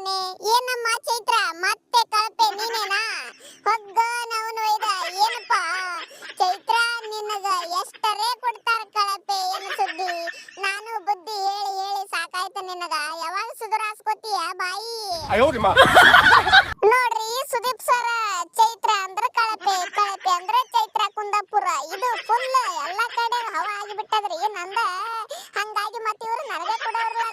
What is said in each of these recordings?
ಏನಮ್ಮ ಚೈತ್ರ? ಮತ್ತೆ ಕಳಪೆ ನೀನೇನಾ? ಹೊಗ್ಗ ನವನು ಒಯ್ದ ಏನಪ್ಪ? ಚೈತ್ರ ನಿನಗ ಎಷ್ಟರೇ ಕೊಡ್ತಾರ ಕಳಪೆ ಏನು ಸುದ್ದಿ? ನಾನು ಬುದ್ಧಿ ಹೇಳಿ ಹೇಳಿ ಸಾಕಾಯ್ತ ನಿನಗ. ಯಾವಾಗ ಸುಧಾರಿಸ್ಕೋತೀಯ ಬಾಯಿ? ನೋಡ್ರಿ ಸುದೀಪ್ ಸರ ಚೈತ್ರ ಅಂದ್ರ ಕಳಪೆ ಕಳಪೆ ಅಂದ್ರ ಚೈತ್ರ ಕುಂದಾಪುರ. ಇದು ಫುಲ್ ಎಲ್ಲಾ ಕಡೆ ಹವಾ ಆಗಿಬಿಟ್ಟದ್ರಿ. ನಂದ ಹಂಗಾಗಿ ಮತ್ತೆ ಇವ್ರು ನನಗೆ ಕೊಡೋರ್ಲ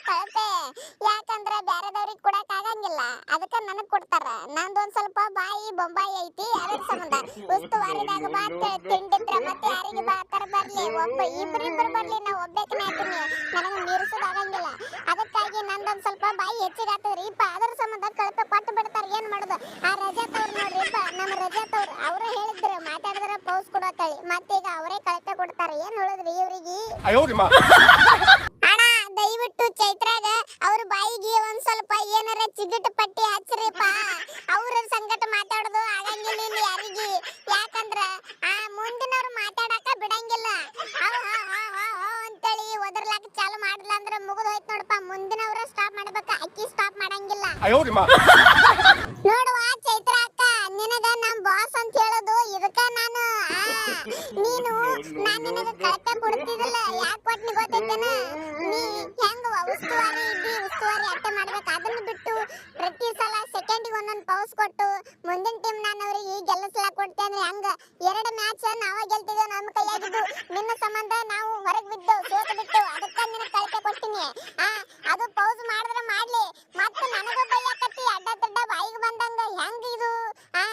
ಕೊಡ್ತಾರ ಸ್ವಲ್ಪ ಬಾಯಿ ಬೊಂಬಾಯಿ ಐತಿ ಅದ್ರ ಸಂಬಂಧ. ಉಸ್ತುವಾರಿದಾಗ ಬಾ ತಿಂಡಿದ್ರ ಮತ್ತೆ ಯಾರಿಗೆ ಬಾ ಆತರ ಬರ್ಲಿ, ಒಬ್ಬ ಇಬ್ರಿಬ್ರು ಬರ್ಲಿ ನಾ ಒಬ್ಬೇಕನ ಹಾಕಿನಿ ನನಗೆ ಮೀರಿಸೋದ್ ಆಗಂಗಿಲ್ಲ. ಅದಕ್ಕಾಗಿ ನಂದೊಂದ್ ಸ್ವಲ್ಪ ಬಾಯಿ ಹೆಚ್ಚಿಗೆ ಆಗ್ತದ್ರಿ. ಇಪ್ಪ, ಅದ್ರ ಸಂಬಂಧ ಕಳಪೆ, ಪಟ್ಟು ಬಿಡ್ತಾರ, ಏನ್ ಮಾಡುದು? ಆ ರಜಾತ್ ಅವ್ರು ನೋಡ್ರಿ, ಇಪ್ಪ ನಮ್ಮ ರಜಾತ್ ಅವ್ರು ಅವ್ರೇ ಹೇಳಿದ್ರು, ಮಾತಾಡಿದ್ರ ಪೌಸ್ ಕೊಡತ್ತಳಿ ಮತ್ತೀಗ ಅವರೇ ಕಳಪೆ ಕೊಡ್ತಾರ. ಏನ್ ಹೇಳಿದ್ರಿ ಇವ್ರಿಗೆ? ಒಂದ್ ಸ್ವಲ್ಪ ಏನಾರ ಚಿಗಟ್ ಪಟ್ಟಿ ಹಚ್ಚ್ರಿಪ್ಪ. ಅವ್ರ ಸಂಗಟ ಮಾತಾಡೋದು ಆಗಂಗಿಲ್ಲ ಇಲ್ಲಿ ಯಾರಿಗೆ. ಯಾಕಂದ್ರ ಆ ಮುಂದಿನವ್ರು ಮಾತಾಡಕ ಬಿಡಂಗಿಲ್ಲ. ಅಂತೇಳಿ ಒದರ್ಲಾಕ ಚಾಲು ಮಾಡಿಲ್ಲ ಅಂದ್ರ ಮುಗಿದ್ ಹೋಯ್ತು ನೋಡಪ್ಪ. ಮುಂದಿನವ್ರ ಸ್ಟಾಪ್ ಮಾಡ್ಬೇಕ. ಅಕ್ಕಿ ಸ್ಟಾಪ್ ಮಾಡಂಗಿಲ್ಲ. ನೀನು ನಾನು ನಿನಗೆ ಕಳಪೆ ಬಿಡ್ತಿದಲ್ಲ ಯಾಕೆ ಕೊಟ್ನಿ ಗೊತ್ತೈತೇನ? ನೀ ಹೆಂಗ ಉಸ್ತುವಾರಿ ಇದ್ದಿ? ಉಸ್ತುವಾರಿ ಅಟ್ಟೆ ಮಾಡ್ಬೇಕು. ಅದನ್ನ ಬಿಟ್ಟು ಪ್ರತಿ ಸಲ ಸೆಕೆಂಡಿಗೆ ಒಂದೊಂದು ಪೌಸ್ ಕೊಟ್ಟು ಮುಂದಿನ ಟೀಮ್ ನಾನು ಅವ್ರಿಗೆ ಗೆಲ್ಲಿಸ್ಲಾಕ್ ಕೊಡ್ತೇನೆ ಅಂದ್ರೆ ಹೆಂಗ? ಎರಡು ಮ್ಯಾಚ್ ನಾವ ಗೆಲ್ತಿದ್ದೇವೆ ನಮ್ಮ ಕೈಯಾಗಿದ್ದು. ನಿನ್ನ ಸಂಬಂಧ ನಾವು ಹೊರಗೆ ಬಿದ್ದು ಸೋತು ಬಿಟ್ಟು ಅದಕ್ಕೆ ನಿನಗೆ ಕಳಪೆ ಕೊಡ್ತೀನಿ. ಆ, ಅದು ಪೌಸ್ ಮಾಡಿದ್ರೆ ಮಾಡ್ಲಿ. ಮತ್ತೆ ನನಗೂ ಬೈಯಾಕತ್ತಿ ಅಡ್ಡ ದೊಡ್ಡ ಬಾಯಿಗೆ ಬಂದಂಗ ಹೆಂಗ ಇದು? ಆ?